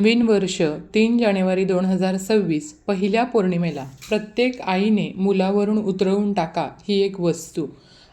नवीन वर्ष तीन जानेवारी दोन हजार सव्वीस पहिल्या पौर्णिमेला प्रत्येक आईने मुलावरून उतरवून टाका ही एक वस्तू.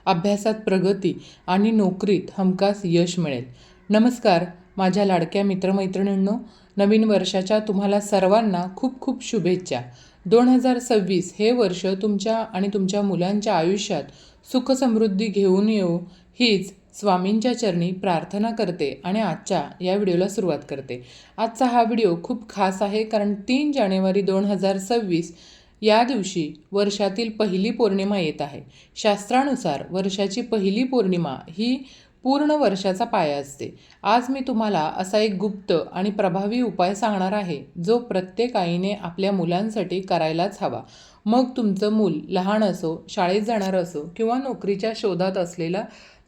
अभ्यासात प्रगती आणि नोकरीत हमखास यश मिळेल. नमस्कार माझ्या लाडक्या मित्रमैत्रिणींनो नवीन वर्षाच्या तुम्हाला सर्वांना खूप खूप शुभेच्छा. दोन हजार सव्वीस हे वर्ष तुमच्या आणि तुमच्या मुलांच्या आयुष्यात सुखसमृद्धी घेऊन येऊ हीच स्वामींच्या चरणी प्रार्थना करते आणि आजच्या या व्हिडिओला सुरुवात करते. आजचा हा व्हिडिओ खूप खास आहे कारण तीन जानेवारी दोन हजार सव्वीस या दिवशी वर्षातील पहिली पौर्णिमा येत आहे. शास्त्रानुसार वर्षाची पहिली पौर्णिमा ही पूर्ण वर्षाचा पाया असते. आज मी तुम्हाला असा एक गुप्त आणि प्रभावी उपाय सांगणार आहे जो प्रत्येक आईने आपल्या मुलांसाठी करायलाच हवा. मग तुमचं मूल लहान असो शाळेत जाणारं असो किंवा नोकरीच्या शोधात असलेला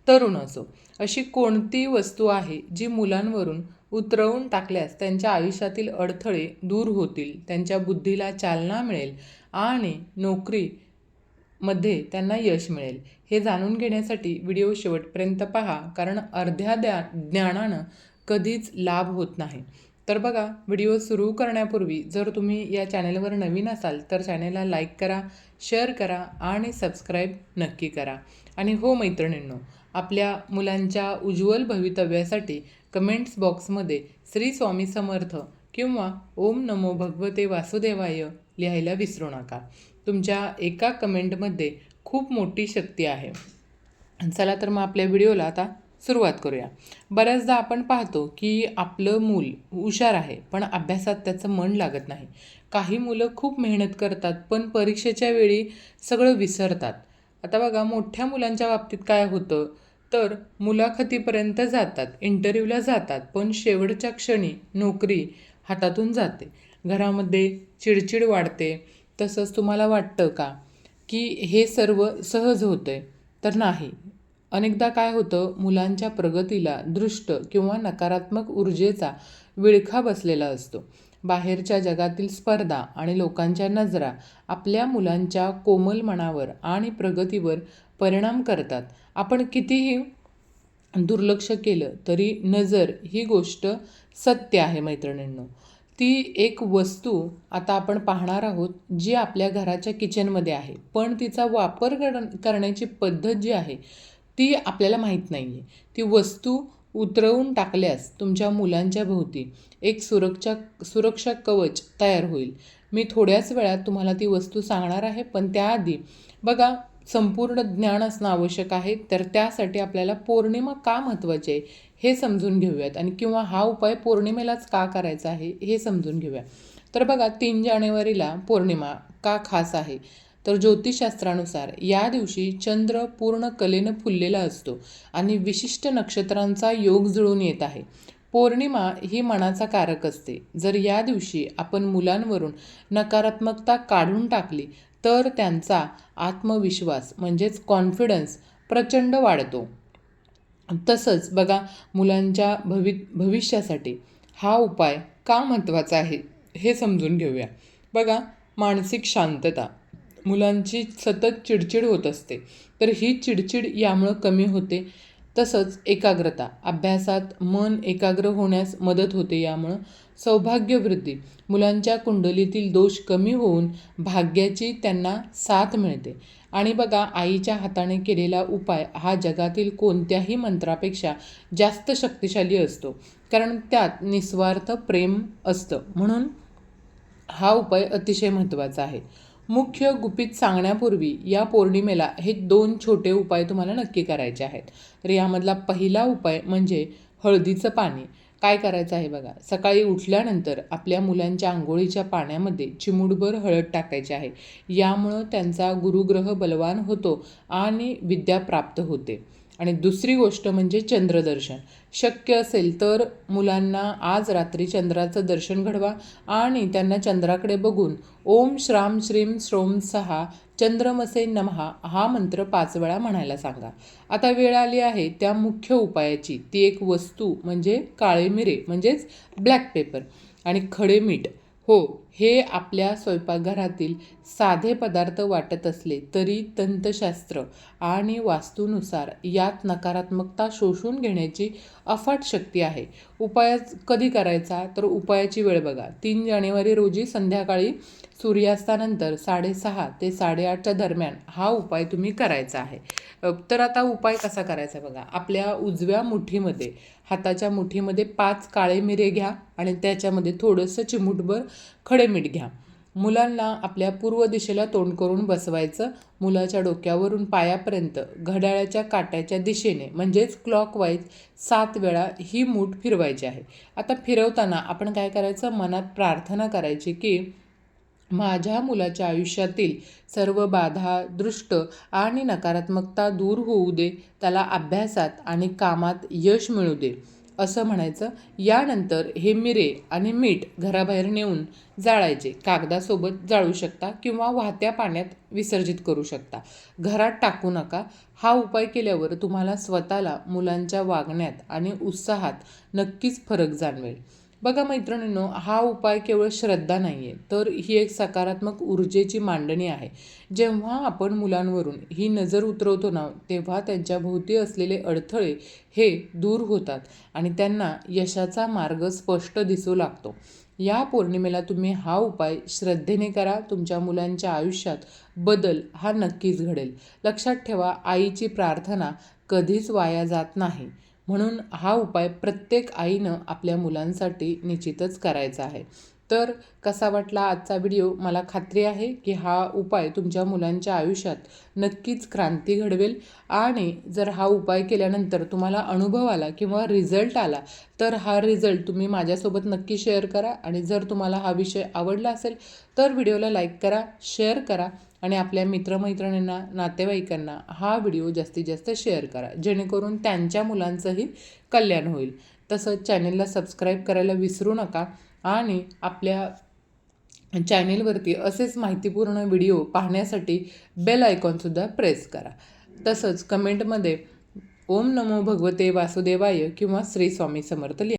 तरुण असो अशी कोणती वस्तू आहे जी मुलांवरून उतरवून टाकल्यास त्यांच्या आयुष्यातील अडथळे दूर होतील त्यांच्या बुद्धीला चालना मिळेल आणि नोकरीमध्ये त्यांना यश मिळेल? हे जाणून घेण्यासाठी व्हिडिओ शेवटपर्यंत पहा कारण अर्ध्या द्या ज्ञानानं कधीच लाभ होत नाही. तर बघा व्हिडिओ सुरू करण्यापूर्वी जर तुम्ही या चॅनेलवर नवीन असाल तर चॅनलला लाईक करा शेअर करा आणि सबस्क्राईब नक्की करा. आणि हो मैत्रिणींनो आपल्या मुलांच्या उज्ज्वल भवितव्यासाठी कमेंट्स बॉक्समध्ये श्री स्वामी समर्थ किंवा ओम नमो भगवते वासुदेवाय लिहायला विसरू नका. तुमच्या एका कमेंटमध्ये खूप मोठी शक्ती आहे. चला तर मग आपल्या व्हिडिओला आता सुरुवात करूया. बऱ्याचदा आपण पाहतो की आपलं मूल हुशार आहे पण अभ्यासात त्याचं मन लागत नाही. काही मुलं खूप मेहनत करतात पण परीक्षेच्या वेळी सगळं विसरतात. आता बघा मोठ्या मुलांच्या बाबतीत काय होतं? तर मुलाखतीपर्यंत जातात इंटरव्ह्यूला जातात पण शेवटच्या क्षणी नोकरी हातातून जाते. घरामध्ये चिडचिड वाढते. तसंच तुम्हाला वाटतं का की हे सर्व सहज होतं आहे तर नाही. अनेकदा काय होतं मुलांच्या प्रगतीला दृष्ट किंवा नकारात्मक ऊर्जेचा विळखा बसलेला असतो. बाहेरच्या जगातील स्पर्धा आणि लोकांच्या नजरा आपल्या मुलांच्या कोमल मनावर आणि प्रगतीवर परिणाम करतात. आपण कितीही दुर्लक्ष केलं तरी नजर ही गोष्ट सत्य आहे मैत्रिणींनो. ती एक वस्तू आता आपण पाहणार आहोत जी आपल्या घराच्या किचनमध्ये आहे. पण तिचा वापर कर करण्याची पद्धत जी आहे ती आपल्याला माहीत नाही आहे ती वस्तू उतरवून टाकल्यास तुमच्या मुलांच्या भोवती एक सुरक्षा सुरक्षा कवच तयार होईल. मी थोड्याच वेळात तुम्हाला ती वस्तू सांगणार आहे पण त्याआधी बघा संपूर्ण ज्ञान असणं आवश्यक आहे. तर त्यासाठी आपल्याला पौर्णिमा का महत्त्वाची आहे हे समजून घेऊयात. आणि किंवा हा उपाय पौर्णिमेलाच का करायचा आहे हे समजून घेऊया. तर बघा तीन जानेवारीला पौर्णिमा का खास आहे? तर ज्योतिषशास्त्रानुसार या दिवशी चंद्र पूर्ण कलेनं फुललेला असतो आणि विशिष्ट नक्षत्रांचा योग जुळून येत आहे. पौर्णिमा ही मनाचा कारक असते. जर या दिवशी आपण मुलांवरून नकारात्मकता काढून टाकली तर त्यांचा आत्मविश्वास म्हणजेच कॉन्फिडन्स प्रचंड वाढतो. तसंच बघा मुलांच्या भवि भविष्यासाठी हा उपाय का महत्त्वाचा आहे हे समजून घेऊया. बघा मानसिक शांतता. मुलांची सतत चिडचिड होत असते तर ही चिडचिड यामुळं कमी होते. तसंच एकाग्रता. अभ्यासात मन एकाग्र होण्यास मदत होते यामुळं सौभाग्यवृद्धी मुलांच्या कुंडलीतील दोष कमी होऊन भाग्याची त्यांना साथ मिळते. आणि बघा आईच्या हाताने केलेला उपाय हा जगातील कोणत्याही मंत्रापेक्षा जास्त शक्तिशाली असतो. कारण त्यात निस्वार्थ प्रेम असतं. म्हणून हा उपाय अतिशय महत्त्वाचा आहे. मुख्य गुपित सांगण्यापूर्वी या पौर्णिमेला हे दोन छोटे उपाय तुम्हाला नक्की करायचे आहेत. तर यामधला पहिला उपाय म्हणजे हळदीचं पाणी. काय करायचं आहे बघा? सकाळी उठल्यानंतर आपल्या मुलांच्या आंघोळीच्या पाण्यामध्ये चिमुडभर हळद टाकायची आहे. यामुळं त्यांचा गुरुग्रह बलवान होतो आणि विद्या प्राप्त होते. आणि दुसरी गोष्ट म्हणजे चंद्रदर्शन. शक्य असेल तर मुलांना आज रात्री चंद्राचं दर्शन घडवा आणि त्यांना चंद्राकडे बघून ओम श्राम श्रीम श्रोम सहा चंद्रमसे नमहा हा मंत्र पाच वेळा म्हणायला सांगा. आता वेळ आली आहे त्या मुख्य उपायाची. ती एक वस्तू म्हणजे काळे मिरे म्हणजेच ब्लॅक पेपर आणि खडे मीठ. हो हे आपल्या स्वयंपाकघरातील साधे पदार्थ वाटत असले तरी तंतशास्त्र आणि वास्तूनुसार यात नकारात्मकता शोषून घेण्याची अफाट शक्ती आहे. उपाय कधी करायचा तर उपायाची वेळ बघा. तीन जानेवारी रोजी संध्याकाळी सूर्यास्तानंतर साडेसहा ते साडेआठच्या दरम्यान हा उपाय तुम्ही करायचा आहे. तर आता उपाय कसा करायचा बघा. आपल्या उजव्या मुठीमध्ये हाताच्या मुठीमध्ये पाच काळे मिरे घ्या आणि त्याच्यामध्ये थोडंसं चिमूटभर खडे मीठ घ्या. मुलांना आपल्या पूर्व दिशेला तोंड करून बसवायचं मुलाच्या डोक्यावरून पायापर्यंत घड्याळाच्या काट्याच्या दिशेने म्हणजेच क्लॉकवाईज सात वेळा ही मूठ फिरवायची आहे. आता फिरवताना आपण काय करायचं? मनात प्रार्थना करायची की माझ्या मुलाच्या आयुष्यातील सर्व बाधा दृष्ट आणि नकारात्मकता दूर होऊ दे. त्याला अभ्यासात आणि कामात यश मिळू दे. असं म्हणायचं. यानंतर हे मिरे आणि मीठ घराबाहेर नेऊन जाळायचे. कागदासोबत जाळू शकता किंवा वाहत्या पाण्यात विसर्जित करू शकता. घरात टाकू नका. हा उपाय केल्यावर तुम्हाला स्वतःला मुलांच्या वागण्यात आणि उत्साहात नक्कीच फरक जाणवेल. बघा मैत्रिणींनो हा उपाय केवळ श्रद्धा नाही आहे तर ही एक सकारात्मक ऊर्जेची मांडणी आहे. जेव्हा आपण मुलांवरून ही नजर उतरवतो ना तेव्हा त्यांच्या भोवती असलेले अडथळे हे दूर होतात आणि त्यांना यशाचा मार्ग स्पष्ट दिसू लागतो. या पौर्णिमेला तुम्ही हा उपाय श्रद्धेने करा. तुमच्या मुलांच्या आयुष्यात बदल हा नक्कीच घडेल. लक्षात ठेवा आईची प्रार्थना कधीच वाया जात नाही. म्हणून हा उपाय प्रत्येक आईनं आपल्या मुलांसाठी निश्चितच करायचा आहे. तर कसा वाटला आजचा व्हिडिओ? मला खात्री आहे की हा उपाय तुमच्या मुलांच्या आयुष्यात नक्कीच क्रांती घडवेल. आणि जर हा उपाय केल्यानंतर तुम्हाला अनुभव आला किंवा रिझल्ट आला तर हा रिझल्ट तुम्ही माझ्यासोबत नक्की शेअर करा. आणि जर तुम्हाला हा विषय आवडला असेल तर व्हिडिओला लाईक करा शेअर करा. आणि आपल्या मित्रमैत्रिणींना नातेवाईकांना हा व्हिडिओ जास्तीत जास्त शेअर करा. जेणेकरून त्यांच्या मुलांचंही कल्याण होईल. तसंच चॅनेलला सबस्क्राईब करायला विसरू नका. आणि आपल्या चॅनेलवरती असेच माहितीपूर्ण व्हिडिओ पाहण्यासाठी बेल आयकॉनसुद्धा प्रेस करा. तसंच कमेंटमध्ये ओम नमो भगवते वासुदेवाय किंवा श्री स्वामी समर्थ लिहा.